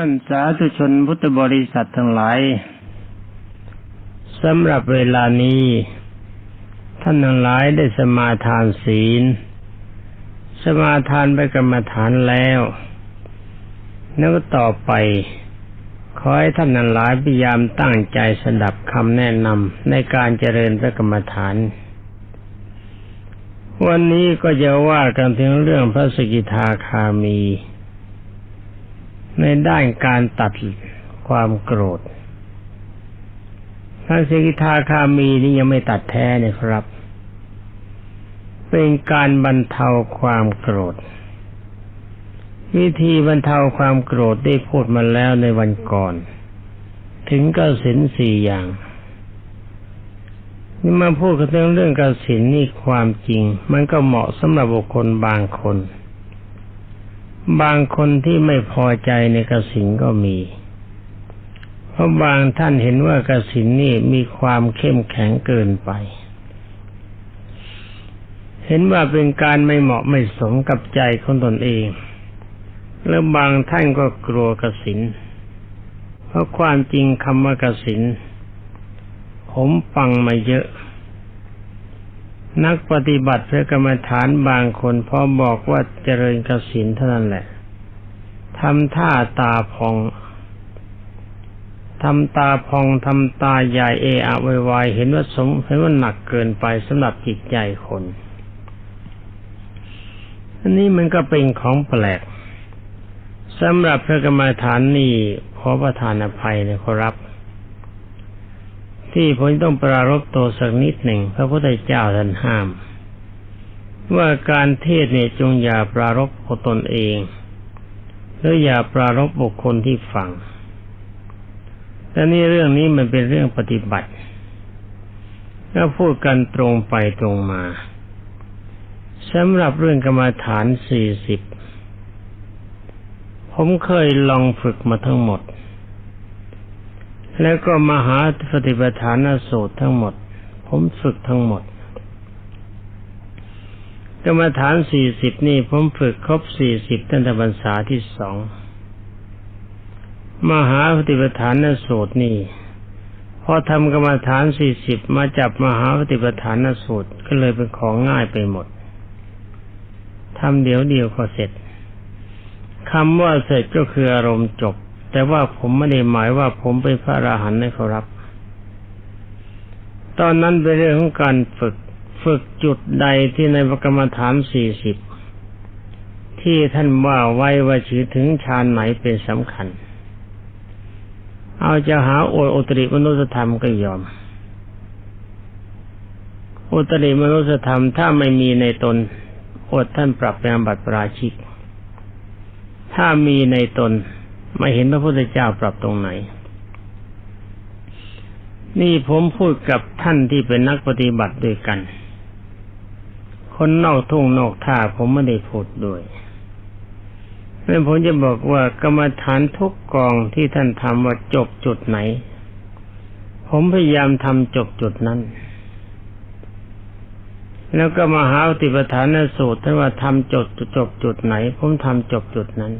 ท่านสาธุชนพุทธบริษัททั้งหลายสำหรับเวลานี้ ท่านทั้งหลายได้สมาทานศีล สมาทานไปกรรมฐานแล้วแล้วก็ต่อไป ขอให้ท่านทั้งหลายพยายามตั้งใจสดับคำแนะนำในการเจริญพระกรรมฐาน วันนี้ก็จะว่ากันถึงเรื่องพระสกิทาคามี ในด้านการตัดความโกรธพระสกิทาคามีนี่ยังไม่ตัดแท้เนี่ยครับ เป็นการบรรเทาความโกรธ วิธีบรรเทาความโกรธได้พูดมาแล้วในวันก่อน ถึงกสินสี่อย่าง นี่มาพูดกันเรื่องเรื่องกสินนี่ความจริง มันก็เหมาะสำหรับบุคคลบางคน บางคนที่ไม่พอใจในกสินก็มี เพราะบางท่านเห็นว่ากสินนี่มีความเข้มแข็งเกินไป เห็นว่าเป็นการไม่เหมาะไม่สมกับใจของตนเอง แล้วบางท่านก็กลัวกสิน เพราะความจริงคำว่ากสินผมฟังมาเยอะ นักปฏิบัติพระกรรมฐานบางคนพอบอกว่าเจริญกสินเท่านั้นแหละทำท่าตาพองทำตาพองทำตาใหญ่เอะอะวายเห็นว่าสมเห็นว่าหนักเกินไปสำหรับจิตใจคน อันนี้มันก็เป็นของแปลกสำหรับพระกรรมฐานนี่ขอประทานอภัยนะขอรับ ที่ผมต้องปรารบตัวสักนิดหนึ่ง พระพุทธเจ้าท่านห้าม ว่าการเทศเนี่ยจงอย่าปรารบตนเองหรืออย่าปรารบบุคคลที่ฟังแต่นี่เรื่องนี้มันเป็นเรื่องปฏิบัติก็พูดกันตรงไปตรงมาสำหรับเรื่องกรรมฐานสี่สิบผมเคยลองฝึกมาทั้งหมด แล้วก็มหาปฏิปทานสูตรทั้งหมด ผมฝึกทั้งหมดกรรมฐานสี่สิบนี่ผมฝึกครบสี่สิบตั้งแต่พรรษาที่สองมหาปฏิปทานสูตรนี่พอทำกรรมฐานสี่สิบมาจับมหาปฏิปทานสูตรก็เลยเป็นของง่ายไปหมดทำเดี๋ยวเดียวก็เสร็จคำว่าเสร็จก็คืออารมณ์จบ แต่ว่าผมไม่ได้หมายว่าผมเป็นพระอราหันต์นะครับ ตอนนั้นเป็นเรื่องของการฝึกฝึกจุดใดที่ในพระกรรมฐานสี่สิบที่ท่านว่าไว้ว่าถือถึงฌานไหนเป็นสำคัญ เอาจะหาโออุตริมนุสธรรมก็ยอม อุตริมนุสธรรมถ้าไม่มีในตนอดท่านปรับเป็นบัตรปราชิก ถ้ามีในตน ไม่เห็นพระพุทธเจ้าปรับตรงไหน นี่ผมพูดกับท่านที่เป็นนักปฏิบัติด้วยกัน คนนอกทุ่งนอกท่าผมไม่ได้พูดด้วยเมื่อผมจะบอกว่ากรรมฐานทุกกองที่ท่านทำว่าจบจุดไหน ผมพยายามทำจบจุดนั้นแล้วก็มหาติปฐานสูตรท่านว่าทำจบจบจุดไหน ผมทำจบจุดนั้น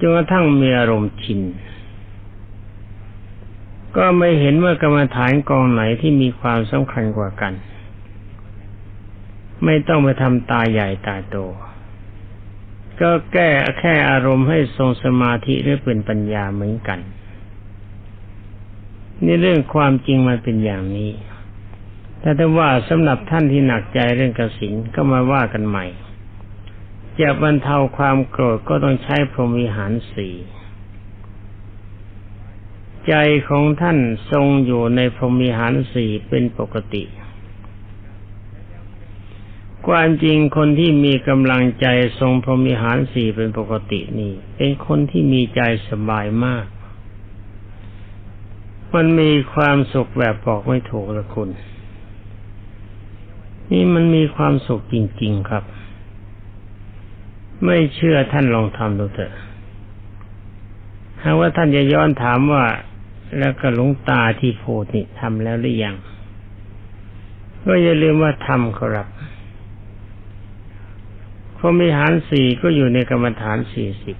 จนกระทั่งมีอารมณ์ชิน ก็ไม่เห็นว่ากรรมฐานกองไหนที่มีความสำคัญกว่ากัน ไม่ต้องไปทำตาใหญ่ตาโต ก็แก้แค่อารมณ์ให้ทรงสมาธิหรือเป็นปัญญาเหมือนกัน นี่เรื่องความจริงมันเป็นอย่างนี้ แต่ถ้าว่าสำหรับท่านที่หนักใจเรื่องกสินก็มาว่ากันใหม่ จะบรรเทาความโกรธก็ต้องใช้พรหมวิหารสี่ใจของท่านทรงอยู่ในพรหมวิหารสี่เป็นปกติ ความจริงคนที่มีกำลังใจทรงพรหมวิหารสี่เป็นปกตินี่ เป็นคนที่มีใจสบายมาก มันมีความสุขแบบบอกไม่ถูกละคุณ นี่มันมีความสุขจริง ๆ ครับ ไม่เชื่อท่านลองทำดูเถอะหากว่าท่านจะย้อนถามว่า แล้วก็หลวงตาที่โพดนี่ทำแล้วหรือยัง ก็อย่าลืมว่าทำครับพรมิหารสี่ก็อยู่ในกรรมฐานสี่สิบ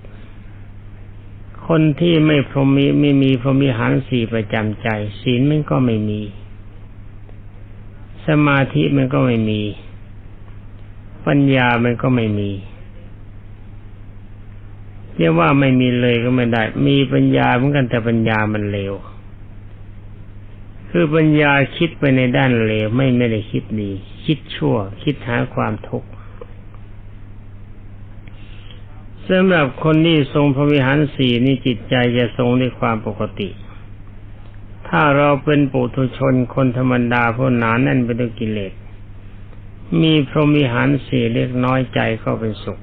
คนที่ไม่พรหมีไม่มีพรหมิหารสี่ประจำใจ ศีลมันก็ไม่มี สมาธิมันก็ไม่มี ปัญญามันก็ไม่มี เรียกว่าไม่มีเลยก็ไม่ได้ มีปัญญาเหมือนกันแต่ปัญญามันเลวคือปัญญาคิดไปในด้านเลวไม่ไม่ได้คิดดี คิดชั่ว คิดหาความทุกข์สำหรับคนที่ทรงพระวิหารสี่นี่จิตใจจะทรงด้วยความปกติ ถ้าเราเป็นปุถุชนคนธรรมดาผู้หนาแน่นไปด้วยกิเลสมีพรหมิหารสี่เล็กน้อยใจก็เป็นสุข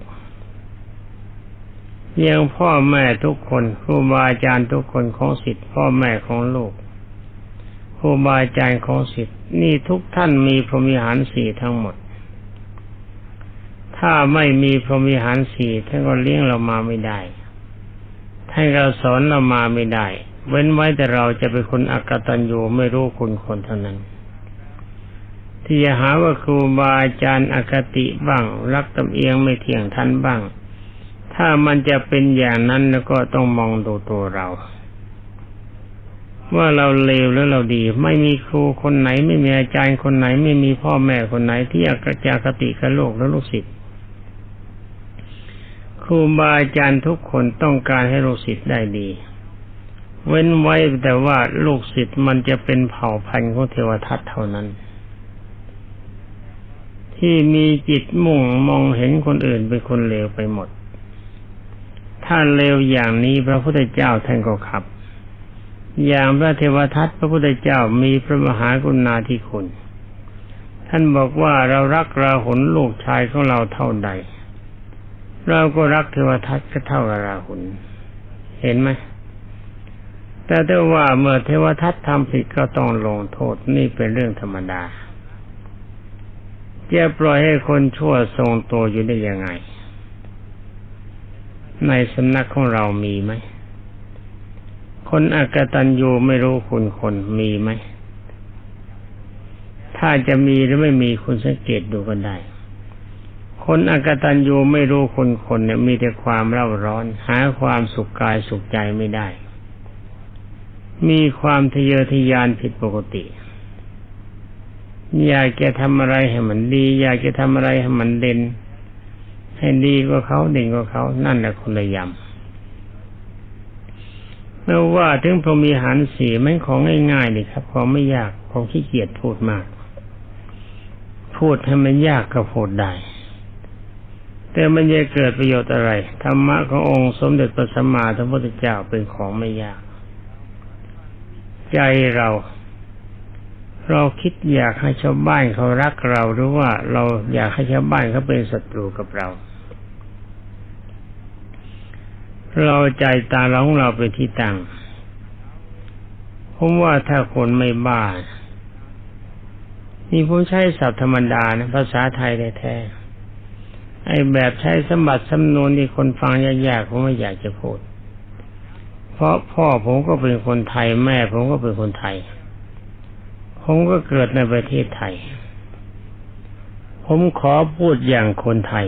ยังพ่อแม่ทุกคนครูบาอาจารย์ทุกคนของสิทธิ์พ่อแม่ของลูกครูบาอาจารย์ของสิทธิ์นี่ทุกท่านมีพรหมิหารสี่ทั้งหมด ถ้าไม่มีพรหมิหารสี่ท่านก็เลี้ยงเรามาไม่ได้ท่านเราสอนเรามาไม่ได้ เว้นไว้แต่เราจะเป็นคนอักตันอยู่ไม่รู้คุณคนเท่านั้น ที่จะหาว่าครูบาอาจารย์อคติบ้าง รักตำเอียงไม่เที่ยงท่านบ้าง ถ้ามันจะเป็นอย่างนั้นแล้วก็ต้องมองดูตัวเรา ว่าเราเลวแล้วเราดี ไม่มีครูคนไหน ไม่มีอาจารย์คนไหน ไม่มีพ่อแม่คนไหนที่อยากระจะคติกับโลกและลูกศิษย์ครูบาอาจารย์ทุกคนต้องการให้ลูกศิษย์ได้ดี เว้นไว้แต่ว่าลูกศิษย์มันจะเป็นเผ่าพันธุ์ของเทวทัตเท่านั้น ที่มีจิตมุ่งมองเห็นคนอื่นเป็นคนเลวไปหมด ถ้าเลวอย่างนี้พระพุทธเจ้าท่านก็ขับ อย่างพระเทวทัตพระพุทธเจ้ามีพระมหากรุณาธิคุณ ท่านบอกว่าเรารักราหุลลูกชายของเราเท่าใด เราก็รักเทวทัตก็เท่ากับราหุลเห็นไหมแต่ถ้าว่าเมื่อเทวทัตทำผิดก็ต้องลงโทษนี่เป็นเรื่องธรรมดาจะปล่อยให้คนชั่วทรงตัวอยู่ได้ยังไง ในสำนักของเรามีไหม คนอากตันยูไม่รู้คุณคนมีไหม ถ้าจะมีหรือไม่มีคุณสังเกตดูกันได้ คนอากตันยูไม่รู้คนคนเนี่ยมีแต่ความเร่าร้อน หาความสุขกายสุขใจไม่ได้ มีความทะเยอทะยานผิดปกติอยากจะทำอะไรให้มันดี อยากจะทำอะไรให้มันเด่น ให้ดีกว่าเขาด่นกว่าเขานั่นแหละคนละยำเมื่อว่าถึงพรหมีหารสีมันของง่ายๆเลยครับของไม่ยากผมขี้เกียจพูดมาก พูดให้มันยากก็พูดได้แต่มันจะเกิดประโยชน์อะไรธรรมะขององค์สมเด็จพระสัมมาสัมพุทธเจ้าเป็นของไม่ยาก ใจเรา เราคิดอยากให้ชาวบ้านเขารักเราหรือว่าเราอยากให้ชาวบ้านเขาเป็นศัตรูกับเรา เราใจตาเราของเราเป็นที่ตั้งผมว่าถ้าคนไม่บ้า นี่ผมใช้ศัพท์ธรรมดานะภาษาไทยแท้ๆไอ้แบบใช้สมบัติสำนวนที่คนฟังยากๆผมไม่อยากจะพูด เพราะพ่อผมก็เป็นคนไทยแม่ผมก็เป็นคนไทย ผมก็เกิดในประเทศไทย ผมขอพูดอย่างคนไทย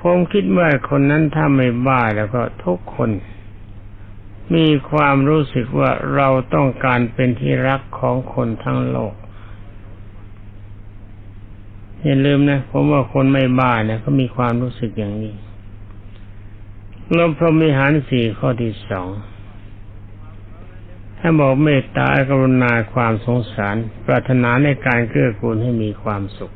ผมคิดว่าคนนั้นถ้าไม่บ้าแล้วก็ทุกคน มีความรู้สึกว่าเราต้องการเป็นที่รักของคนทั้งโลก อย่าลืมนะ ผมว่าคนไม่บ้าเนี่ยเขามีความรู้สึกอย่างนี้ลมพรหมิหารสี่ข้อที่สองถ้าบอกเมตตากรุณาความสงสาร ปรารถนาในการเกื้อกูลให้มีความสุข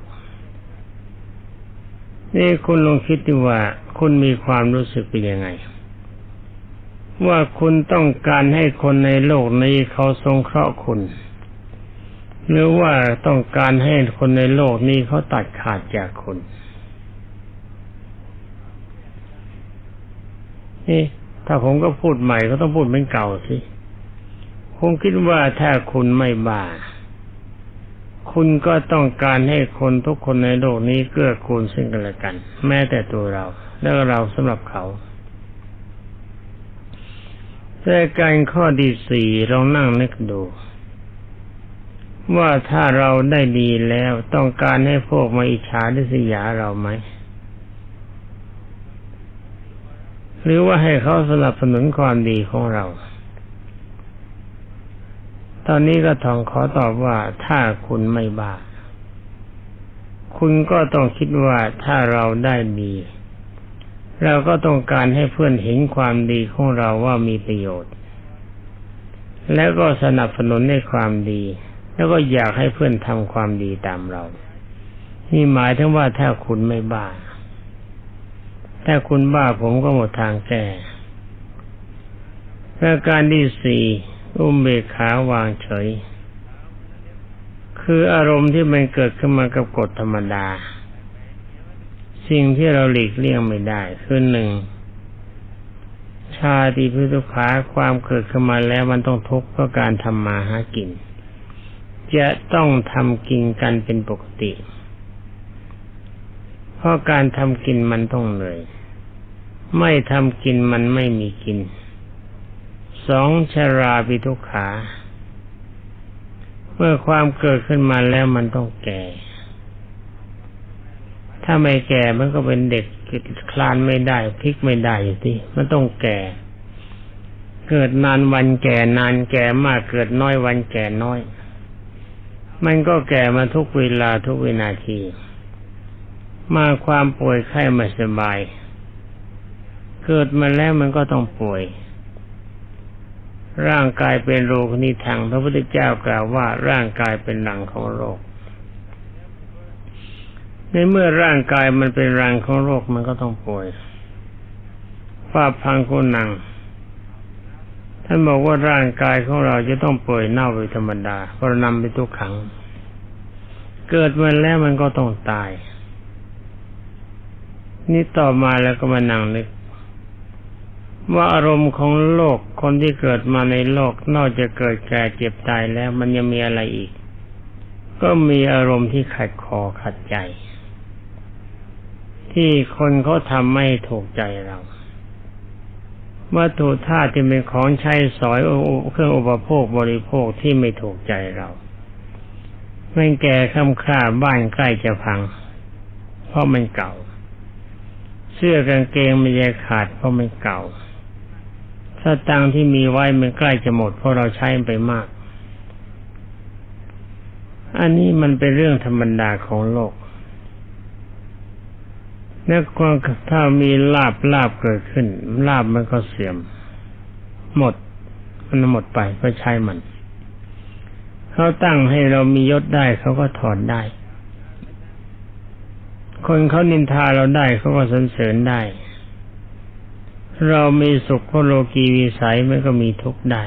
นี่คุณลองคิดดูว่า คุณมีความรู้สึกเป็นยังไง ว่าคุณต้องการให้คนในโลกนี้เขาทรงเคราะห์คุณ หรือว่าต้องการให้คนในโลกนี้เขาตัดขาดจากคุณนี่ถ้าผมก็พูดใหม่ก็ต้องพูดเป็นเก่าสิผมคิดว่าถ้าคุณไม่บ้า คุณก็ต้องการให้คนทุกคนในโลกนี้เกื้อกูลซึ่งกันและกัน แม้แต่ตัวเรา แล้วเราสำหรับเขาแต่การข้อที่สี่เรานั่งนึกดู ว่าถ้าเราได้ดีแล้วต้องการให้พวกมาอิจฉาดิสยาเราไหม หรือว่าให้เขาสนับสนุนความดีของเรา ตอนนี้ก็ทองขอตอบว่าถ้าคุณไม่บ้าคุณก็ต้องคิดว่าถ้าเราได้ดี เราก็ต้องการให้เพื่อนเห็นความดีของเราว่ามีประโยชน์ แล้วก็สนับสนุนในความดี แล้วก็อยากให้เพื่อนทำความดีตามเรา นี่หมายถึงว่าถ้าคุณไม่บ้า ถ้าคุณบ้าผมก็หมดทางแก้ประการที่สี่ อุเบกขาวางเฉย คืออารมณ์ที่มันเกิดขึ้นมากับกฎธรรมดา สิ่งที่เราหลีกเลี่ยงไม่ได้คือหนึ่ง ชาติพิทุขาความเกิดขึ้นมาแล้วมันต้องทุกข์เพราะการทำมาหากิน จะต้องทำกินกันเป็นปกติ เพราะการทำกินมันต้องเหนื่อย ไม่ทำกินมันไม่มีกิน สองชราปิทุกขา เมื่อความเกิดขึ้นมาแล้วมันต้องแก่ ถ้าไม่แก่มันก็เป็นเด็กคลานไม่ได้พลิกไม่ได้อยู่ที่มันต้องแก่ เกิดนานวันแก่นานแก่มากเกิดน้อยวันแก่น้อย มันก็แก่มาทุกเวลาทุกวินาที มาความป่วยไข้ไม่สบาย เกิดมาแล้วมันก็ต้องป่วย ร่างกายเป็นโรคนิทังพระพุทธเจ้ากล่าวว่าร่างกายเป็นหลังของโรค ในเมื่อร่างกายมันเป็นรังของโรคมันก็ต้องป่วยฝ้าพังกุนังท่านบอกว่าร่างกายของเราจะต้องป่วยเน่าเป็นธรรมดาเพราะนำไปทุกขัง เกิดมาแล้วมันก็ต้องตาย นี่ต่อมาแล้วก็มานั่งนึก ว่าอารมณ์ของโลกคนที่เกิดมาในโลกนอกจากเกิดแก่เจ็บตายแล้วมันยังมีอะไรอีก ก็มีอารมณ์ที่ขัดคอขัดใจ ที่คนเขาทำไม่ถูกใจเราวัตถุธาตุที่เป็นของใช้สอยเครื่องอุปโภคบริโภคที่ไม่ถูกใจเราไม่แก่ค่ำคร่าบ้านใกล้จะพัง เพราะมันเก่า เสื้อกางเกงมันจะขาดเพราะมันเก่า สตังที่มีไว้มันใกล้จะหมดเพราะเราใช้ไปมาก อันนี้มันเป็นเรื่องธรรมดาของโลกแล้วก็ถ้ามีลาบลาบเกิดขึ้น ลาบมันก็เสื่อม หมด มันหมดไปก็ใช้มันเขาตั้งให้เรามียศได้เขาก็ถอนได้ คนเขานินทาเราได้เขาก็สรรเสริญได้ เรามีสุขเพราะโลกีวิสัยมันก็มีทุกข์ได้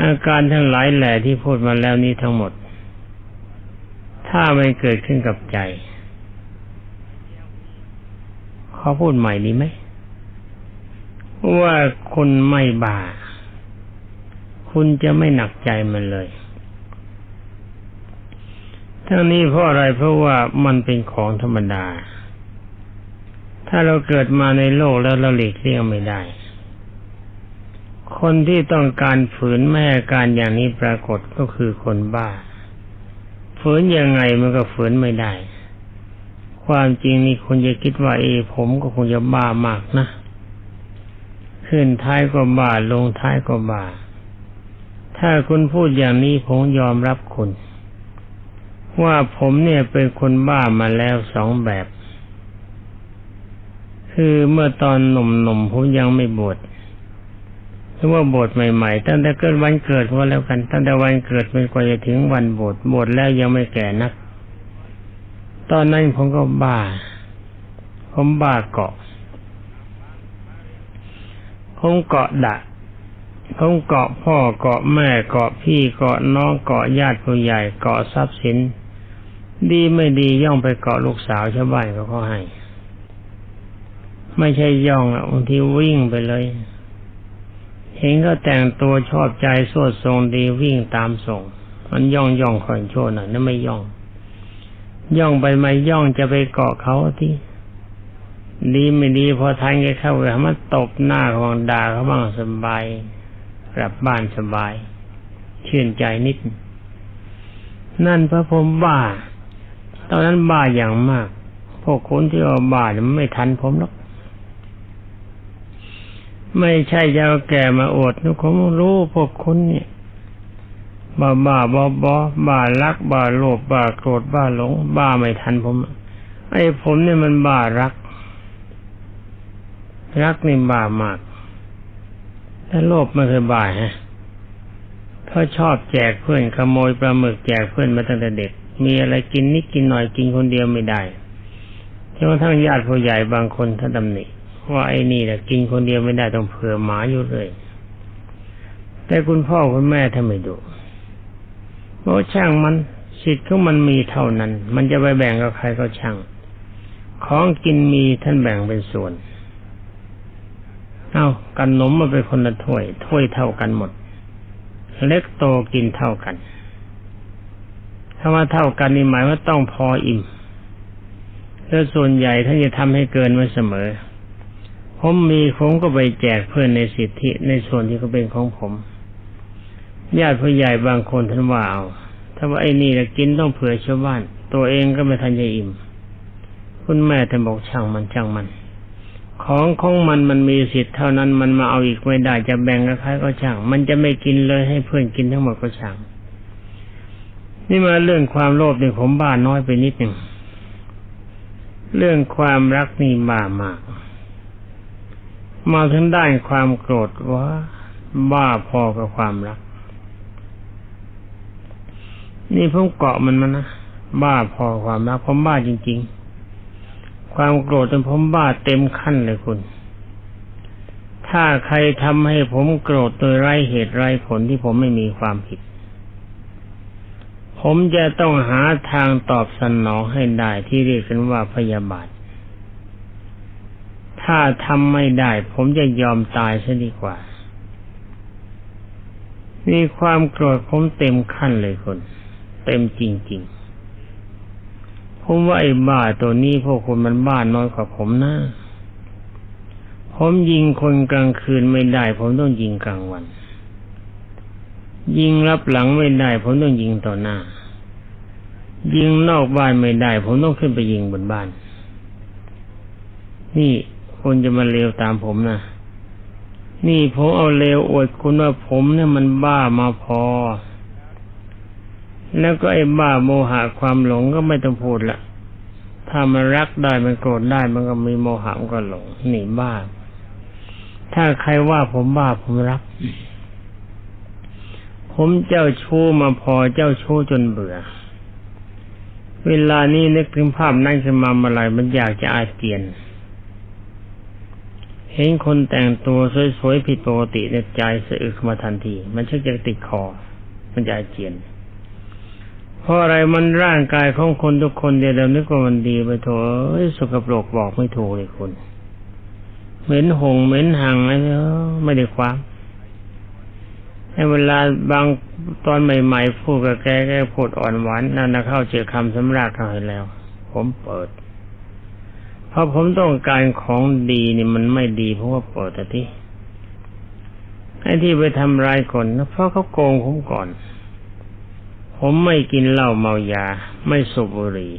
อาการทั้งหลายแหล่ที่พูดมาแล้วนี้ทั้งหมด ถ้ามันเกิดขึ้นกับใจเขาพูดใหม่ดีไหมว่าคุณไม่บาคุณจะไม่หนักใจมันเลย ทั้งนี้เพราะอะไรเพราะว่ามันเป็นของธรรมดา ถ้าเราเกิดมาในโลกแล้วเราหลีกเลี่ยงไม่ได้ คนที่ต้องการฝืนแม่การอย่างนี้ปรากฏก็คือคนบ้า ฝืนยังไงมันก็ฝืนไม่ได้ ความจริงนี่คุณจะคิดว่าเอผมก็คงจะบ้ามากนะ ขึ้นท้ายก็บ้าลงท้ายก็บ้า ถ้าคุณพูดอย่างนี้ผมยอมรับคุณว่าผมเนี่ยเป็นคนบ้ามาแล้วสองแบบ คือเมื่อตอนหนุ่มๆผมยังไม่บวชหรือว่าบวชใหม่ๆตั้งแต่เกิดวันเกิดก็แล้วกันตั้งแต่วันเกิดเป็นกว่าจะถึงวันบวชบวชแล้วยังไม่แก่นัก ตอนนั้นผมก็บ้า ผมบ้าเกาะผมเกาะดะผมเกาะพ่อเกาะแม่เกาะพี่เกาะน้องเกาะญาติผู้ใหญ่เกาะทรัพย์สิน ดีไม่ดีย่องไปเกาะลูกสาวชาวบ้านเขาก็ให้ ไม่ใช่ย่องอะบางทีวิ่งไปเลย เห็นเขาแต่งตัวชอบใจสวดทรงดีวิ่งตามส่ง มันย่องย่องคอยโชว์หน่อยนั่นไม่ย่อง ย่องไปไม่ย่องจะไปเกาะเขาที่ดีไม่ดีพอทานแกเข้าไปมันตบหน้าของด่าเขาบ้างสบายกลับบ้านสบาย ชื่นใจนิด นั่นพระผมบ้า ตอนนั้นบ้าอย่างมาก พวกคนที่ว่าบ้ามันไม่ทันผมหรอก ไม่ใช่จะเอาแก่มาอดนะผมรู้พวกคุณเนี่ยบ้าบ้าบอบอบ้ารัก บ้าโลภบ้าโกรธบ้าหลง บ้าไม่ทันผม ไอ้ผมเนี่ยมันบ้ารัก รักนี่บ้ามากถ้าโลภไม่เคยบ้าฮะเพราะชอบแจกเพื่อนขโมยปลาหมึกแจกเพื่อนมาตั้งแต่เด็ก มีอะไรกินนิดกินหน่อยกินคนเดียวไม่ได้จนกระทั่งญาติผู้ใหญ่บางคนท่านตำหนิ ว่าไอ้นี่แหละกินคนเดียวไม่ได้ต้องเผื่อหมาอยู่เลย แต่คุณพ่อคุณแม่ท่าไม่ดูเพราะช่างมันสิทธิ์ของมันมีเท่านั้น มันจะไปแบ่งกับใครก็ช่าง ของกินมีท่านแบ่งเป็นส่วน เอากันนมมาเป็นคนละถ้วย ถ้วยเท่ากันหมด เล็กโตกินเท่ากันถ้าว่าเท่ากันนี่หมายว่าต้องพออิ่มแล้วส่วนใหญ่ท่านจะทำให้เกินไว้เสมอ ผมมีผมก็ไปแจกเพื่อนในสิทธิในส่วนที่เขาเป็นของผม ญาติผู้ใหญ่บางคนท่านว่าเอาถ้าว่าไอ้นี่ละกินต้องเผื่อชาวบ้าน ตัวเองก็ไม่ทันจะอิ่ม คุณแม่ท่านบอกช่างมันช่างมัน ของของมันมันมีสิทธิ์เท่านั้นมันมาเอาอีกไม่ได้จะแบ่งกับใครก็ช่าง มันจะไม่กินเลยให้เพื่อนกินทั้งหมดก็ช่าง นี่มาเรื่องความโลภเนี่ยผมบ้าน้อยไปนิดหนึ่งเรื่องความรักนี่บ้ามาก มาถึงด้านความโกรธว่าบ้าพอกับความรัก นี่ผมเกาะมันมานะบ้าพอความรักผมบ้าจริง ๆ ความโกรธจนผมบ้าเต็มขั้นเลยคุณ ถ้าใครทำให้ผมโกรธโดยไร้เหตุไร้ผลที่ผมไม่มีความผิด ผมจะต้องหาทางตอบสนองให้ได้ที่เรียกกันว่าพยาบาท ถ้าทำไม่ได้ ผมจะยอมตายซะดีกว่า มีความโกรธผมเต็มขั้นเลยคุณเต็มจริง ๆ ผมว่าไอ้บ้าตัวนี้พวกคุณมันบ้านน้อยกว่าผมนะ ผมยิงคนกลางคืนไม่ได้ ผมต้องยิงกลางวัน ยิงรับหลังไม่ได้ ผมต้องยิงต่อหน้า ยิงนอกบ้านไม่ได้ ผมต้องขึ้นไปยิงบนบ้านนี่ คุณจะมาเลวตามผมนะนี่ผมเอาเลวอวดคุณว่าผมเนี่ยมันบ้ามาพอ แล้วก็ไอ้บ้าโมหะความหลงก็ไม่ต้องพูดละถ้ามันรักได้มันโกรธได้มันก็มีโมหะมันก็หลงหนีบ้า ถ้าใครว่าผมบ้าผมรัก ผมเจ้าชู้มาพอเจ้าชู้จนเบื่อ เวลานี้นึกถึงภาพนั่งสมามื่อไรมันอยากจะอาเจียน เห็นคนแต่งตัวสวยๆผิดปกติในใจสะอึกมาทันที มันชักจะติดคอ มันจะอาเจียน เพราะอะไรมันร่างกายของคนทุกคนเดียวเรานึกว่ามันดีไปโถอ้ยสกปรกบอกไม่ถูกเลยคุณเหม็นหงเหม็นหังอะไรไม่ได้ความให้เวลาบางตอนใหม่ๆพูดกับแกแกพูดอ่อนหวานนั่นนะเข้าเจอคำสำราญเข้าให้แล้ว ผมเปิด เพราะผมต้องการของดีนี่มันไม่ดีเพราะว่าปิดแต่ที่ไอ้ที่ไปทำร้ายคนเพราะเขาโกงผมก่อน ผมไม่กินเหล้าเมายา ไม่สูบบุหรี่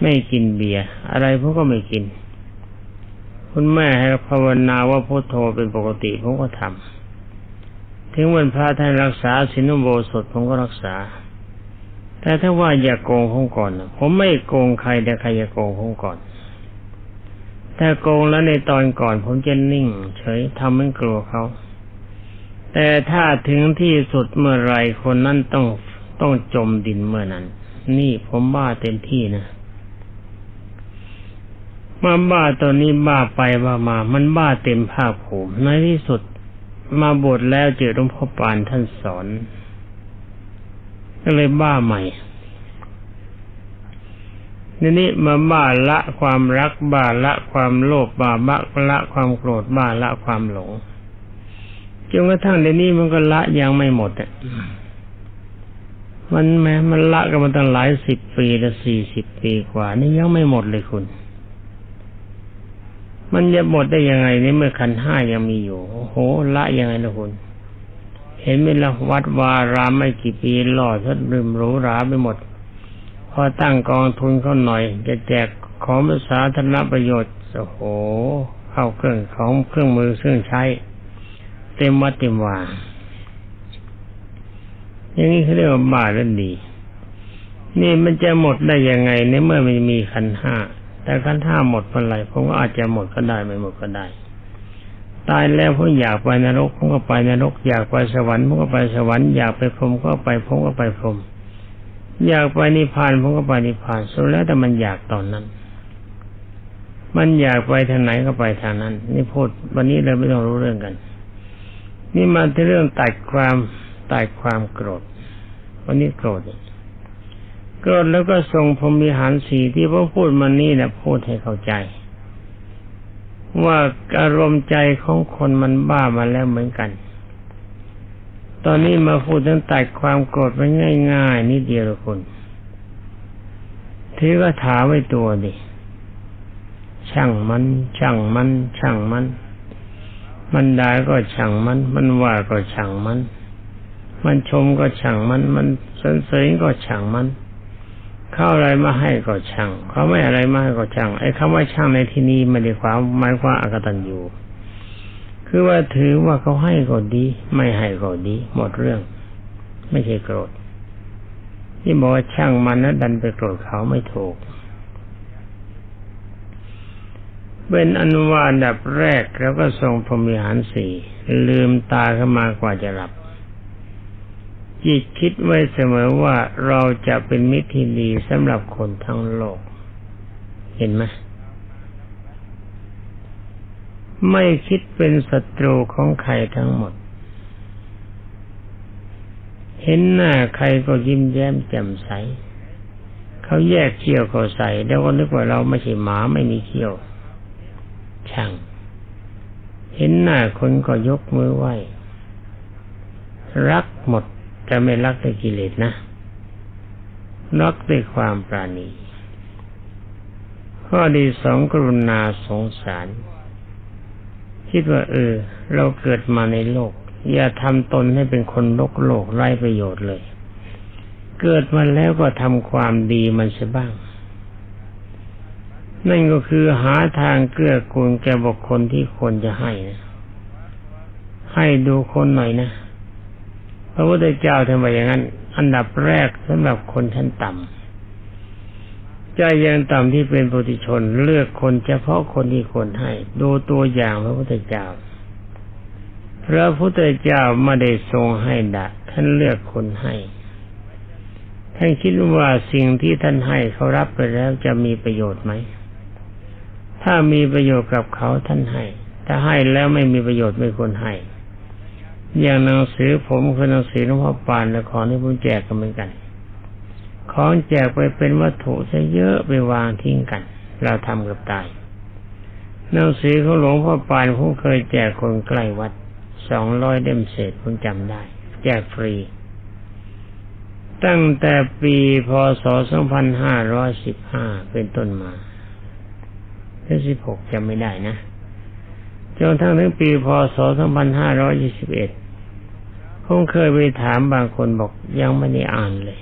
ไม่กินเบียร์อะไรผมก็ไม่กิน คุณแม่ให้ภาวนาว่าพุทโธเป็นปกติผมก็ทำถึงวันพระท่านรักษาสินุโบสถผมก็รักษา แต่ถ้าว่าอย่าโกงผมก่อน ผมไม่โกงใครแต่ใครอย่าโกงผมก่อน ถ้าโกงแล้วในตอนก่อน ผมจะนิ่ง เฉยทำให้กลัวเขา แต่ถ้าถึงที่สุดเมื่อไรคนนั้นต้องต้องจมดินเมื่อนั้น นี่ผมบ้าเต็มที่นะมาบ้าตอนนี้บ้าไปบ้ามา มันบ้าเต็มภาคภูมิในที่สุดมาบทแล้วเจอหลวงพ่อปานท่านสอน ก็เลยบ้าใหม่นี่นี่มาบ้าละความรักบ้าละความโลภบ้าบะละความโกรธบ้าละความหลงจนกระทั่งเดี๋ยวนี้มันก็ละยังไม่หมดอะมันแม้มันละกันมาตั้งหลายสิบปีละสี่สิบปีกว่า นี่ยังไม่หมดเลยคุณ มันจะหมดได้ยังไงนี่เมื่อขันห้ายังมีอยู่โอ้โหละยังไงนะคุณ เห็นไหมละวัดวารามไม่กี่ปีหล่อทดลืมรู้ราไปหมด พอตั้งกองทุนเขาหน่อย จะแจกของสาธารณประโยชน์โอ้โห เข้าเครื่องของเครื่องมือเครื่องใช้ เต็มวัดเต็มวาอย่างนี้เขาเรียกว่าบ้าเล่นดี นี่มันจะหมดได้ยังไงในเมื่อมันมีขันห้าแต่ขันห้าหมดเมื่อไรผมก็อาจจะหมดก็ได้ไม่หมดก็ได้ ตายแล้วผมอยากไปนรกผมก็ไปนรก อยากไปสวรรค์ผมก็ไปสวรรค์อยากไปพรหมก็ไปผมก็ไปพรหมอยากไปนิพพานผมก็ไปนิพพานสุดแล้วแต่มันอยากตอนนั้น มันอยากไปทางไหนก็ไปทางนั้น นี่พูดวันนี้เราไม่ต้องรู้เรื่องกัน นี่มาที่เรื่องตัดความตัดความโกรธ วันนี้โกรธโกรธแล้วก็ทรงพรมีหารสีที่พระพูดมานี่นะพูดให้เข้าใจ ว่าอารมณ์ใจของคนมันบ้ามาแล้วเหมือนกัน ตอนนี้มาพูดถึงตัดความโกรธไปง่ายๆนิดเดียวละคุณถือว่าถาไว้ตัวดิ ช่างมัน ช่างมัน ช่างมัน มันด่าก็ช่างมัน มันว่าก็ช่างมัน มันชมก็ช่างมัน มันสรรเสริญก็ช่างมัน เขาอะไรมาให้ก็ช่างเขาไม่อะไรมาให้ก็ช่างไอ้คำว่าช่างในที่นี้ไม่ได้ความหมายความอากตันอยู่คือว่าถือว่าเขาให้ก็ดี ไม่ให้ก็ดี หมดเรื่อง ไม่ใช่โกรธที่บอกว่าช่างมันนะดันไปโกรธเขาไม่ถูกเป็นอนุวาดับแรกแล้วก็ทรงพรมิหารสี่ลืมตาขึ้นมากว่าจะหลับ จิตคิดไว้เสมอว่าเราจะเป็นมิตรที่ดีสำหรับคนทั้งโลก เห็นไหมไม่คิดเป็นศัตรูของใครทั้งหมด เห็นหน้าใครก็ยิ้มแย้มแจ่มใส เขาแยกเขี้ยวเขาใส่แล้วก็นึกว่าเราไม่ใช่หมาไม่มีเขี้ยว ช่าง เห็นหน้าคนก็ยกมือไหว้ รักหมด แต่ไม่รักด้วยกิเลสนะรักด้วยความปราณี ข้อดีสองกรุณาสงสาร คิดว่า เออ เราเกิดมาในโลก อย่าทำตนให้เป็นคนโลกโลกไร้ประโยชน์เลย เกิดมาแล้วก็ทำความดีมันเสียบ้าง นั่นก็คือหาทางเกื้อกูลแก่บุคคลที่ควรจะให้นะให้ดูคนหน่อยนะ พระพุทธเจ้าทำไมอย่างนั้น อันดับแรกสำหรับคนชั้นต่ำใจยังต่ำที่เป็นปุถุชนเลือกคนเฉพาะคนที่ควรให้ ดูตัวอย่างพระพุทธเจ้า พระพุทธเจ้าไม่ได้ทรงให้ดะท่านเลือกคนให้ท่านคิดว่าสิ่งที่ท่านให้เขารับไปแล้วจะมีประโยชน์ไหม ถ้ามีประโยชน์กับเขาท่านให้ ถ้าให้แล้วไม่มีประโยชน์ไม่ควรให้ อย่างหนังสือผมคือหนังสือหลวงพ่อปานและของที่ผมแจกกันเหมือนกัน ของแจกไปเป็นวัตถุซะเยอะไปวางทิ้งกัน เราทำกับตายหนังสือของหลวงพ่อปานผมเคยแจกคนใกล้วัดสองร้อยเล่มเศษผมจำได้ แจกฟรี ตั้งแต่ปีพศสองพันห้าร้อยสิบห้าเป็นต้นมาเดือนสิบหกจำไม่ได้นะจนทั้งถึงปีพศสองพันห้าร้อยยี่สิบเอ็ด ผมเคยไปถามบางคนบอกยังไม่ได้อ่านเลย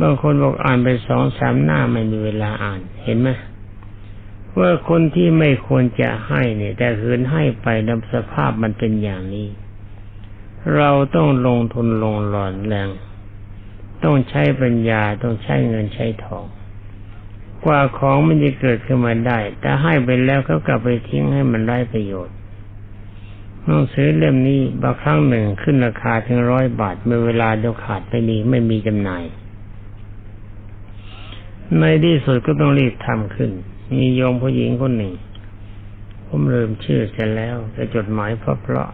บางคนบอกอ่านไปสองสามหน้าไม่มีเวลาอ่านเห็นไหมว่าคนที่ไม่ควรจะให้เนี่ย แต่คืนให้ไปนำสภาพมันเป็นอย่างนี้ เราต้องลงทุนลงหลอนแรง ต้องใช้ปัญญาต้องใช้เงินใช้ทอง กว่าของมันจะเกิดขึ้นมาได้ แต่ให้ไปแล้วเขากลับไปทิ้งให้มันไร้ประโยชน์ หนังสือเล่มนี้บางครั้งหนึ่งขึ้นราคาถึงร้อยบาทเมื่อเวลาเดียวขาดไปนี้ไม่มีจำหน่าย ในที่สุดก็ต้องรีบทำขึ้น มีโยมผู้หญิงคนหนึ่ง ผมลืมชื่อเสร็จแล้วแกจดหมายเพราะเพราะ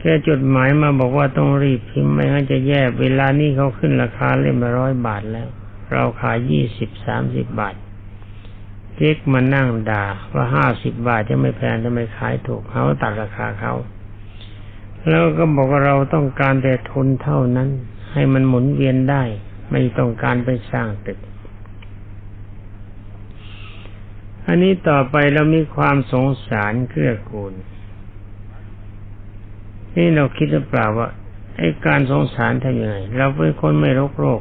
แกจดหมายมาบอกว่าต้องรีบพิมพ์ไม่งั้นจะแย่เวลานี้เขาขึ้นราคาเล่มละร้อยบาทแล้ว เราขายยี่สิบสามสิบบาท เจ๊กมานั่งด่าว่าห้าสิบบาทจะไม่แพงจะไม่ขายถูกเขาตัดราคาเขา แล้วก็บอกว่าเราต้องการแต่ทุนเท่านั้น ให้มันหมุนเวียนได้ ไม่ต้องการไปสร้างตึก อันนี้ต่อไปเรามีความสงสารเกื้อกูล นี่เราคิดหรือเปล่าว่าไอ้การสงสารทำยังไงเราเป็นคนไม่รกโรค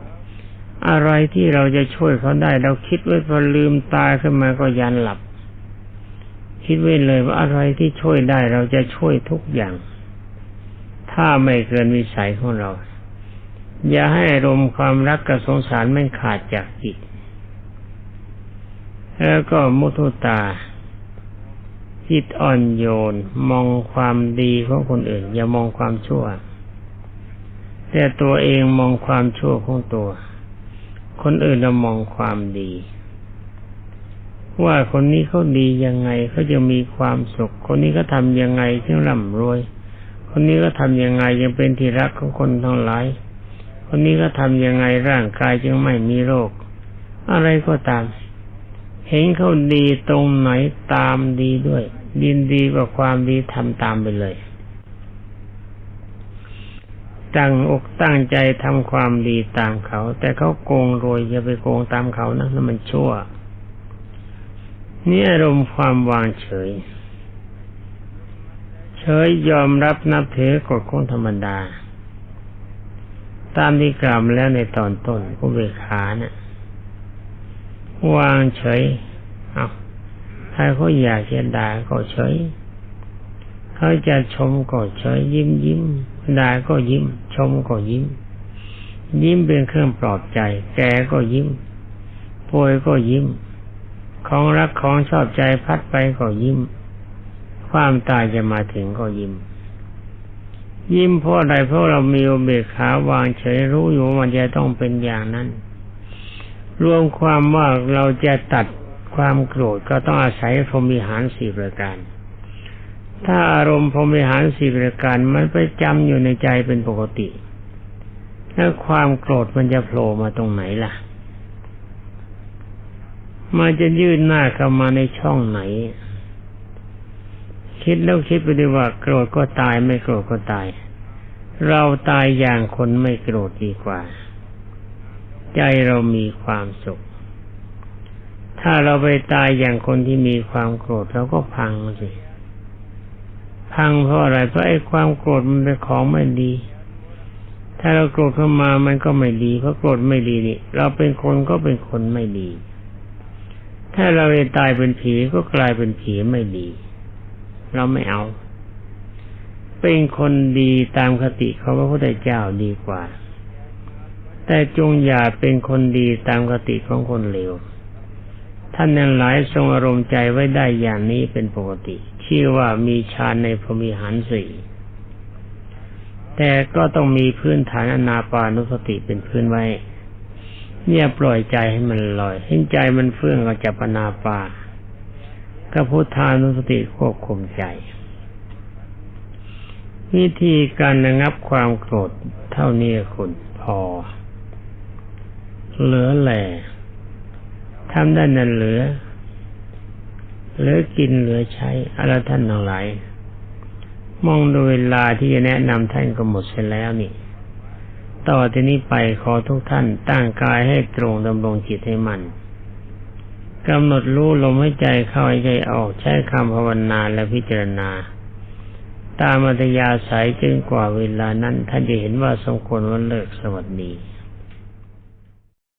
อะไรที่เราจะช่วยเขาได้ เราคิดไว้พอลืมตาขึ้นมาก็ยันหลับ คิดไว้เลยว่าอะไรที่ช่วยได้เราจะช่วยทุกอย่าง ถ้าไม่เกินวิสัยของเรา อย่าให้อารมณ์ความรักกับสงสารมันขาดจากจิต แล้วก็มุทุตาจิตอ่อนโยน มองความดีของคนอื่น อย่ามองความชั่ว แต่ตัวเองมองความชั่วของตัว คนอื่นเรามองความดี ว่าคนนี้เขาดียังไงเขาจะมีความสุข คนนี้ก็ทำยังไงถึงร่ำรวย คนนี้ก็ทำยังไงยังเป็นที่รักของคนทั้งหลาย คนนี้ก็ทำยังไงร่างกายจึงไม่มีโรค อะไรก็ตาม เห็นเขาดีตรงไหนตามดีด้วย ดินดีกว่าความดีทำตามไปเลย ตั้งอกตั้งใจทำความดีตามเขา แต่เขาโกงรวยอย่าไปโกงตามเขานะนั่นมันชั่ว นี่อารมณ์ความวางเฉย เฉยยอมรับนับถือกฎของธรรมดา ตามที่กล่าวมาแล้วในตอนต้นผู้เบขาเนะ่ะวางเฉยเอาถ้าเขาอยากจะด่าก็เฉย เขาจะชมก็เฉยยิ้มยิ้ม ด่าก็ยิ้ม ชมก็ยิ้ม ยิ้มเป็นเครื่องปลอบใจ แกก็ยิ้มป่วยก็ยิ้ม ของรักของชอบใจพัดไปก็ยิ้ม ความตายจะมาถึงก็ยิ้ม ยิ้มเพราะอะไรเพราะเรามีอุเบกขาวางเฉยรู้อยู่มันจะต้องเป็นอย่างนั้น รวมความว่าเราจะตัดความโกรธก็ต้องอาศัยพรมิหารสี่ประการ ถ้าอารมณ์พรหมิหารสี่ประการมันไปจำอยู่ในใจเป็นปกติแล้วความโกรธมันจะโผล่มาตรงไหนล่ะ มันจะยื่นหน้าเข้ามาในช่องไหน คิดแล้วคิดไปดีว่า โกรธก็ตายไม่โกรธก็ตาย เราตายอย่างคนไม่โกรธดีกว่า ใจเรามีความสุข ถ้าเราไปตายอย่างคนที่มีความโกรธเราก็พังสิ พังเพราะอะไรเพราะไอ้ความโกรธมันเป็นของไม่ดี ถ้าเราโกรธเข้ามามันก็ไม่ดี เพราะโกรธไม่ดีนี่ เราเป็นคนก็เป็นคนไม่ดี ถ้าเราไปตายเป็นผีก็กลายเป็นผีไม่ดี เราไม่เอา เป็นคนดีตามคติเขาพระพุทธเจ้าดีกว่า แต่จงอย่าเป็นคนดีตามคติของคนเลว ท่านนั้นหลายทรงอารมณ์ใจไว้ได้อย่างนี้เป็นปกติ ชื่อว่ามีฌานในพรมิหารสี่แต่ก็ต้องมีพื้นฐานอนาปานุสติเป็นพื้นไว้ เนี่ยปล่อยใจให้มันลอยเห็นใจมันเฟื่องก็จับอนาปาก็พุทธานุสติควบคุมใจ วิธีการระงับความโกรธเท่านี้คุณพอ เหลือแหล่ ทำได้นั่นเหลือ เหลือกินเหลือใช้อะไรท่านทั้งหลายมองดูเวลาที่จะแนะนำท่านก็หมดเสียแล้วนี่ ต่อที่นี้ไปขอทุกท่านตั้งกายให้ตรงดำรงจิตให้มันกำหนดรู้ลมหายใจเข้าหายใจออกใช้คำภาวนาและพิจารณา ตามอัธยาศัยจนกว่าเวลานั้นท่านจะเห็นว่าสมควรว่าเลิกสวัสดี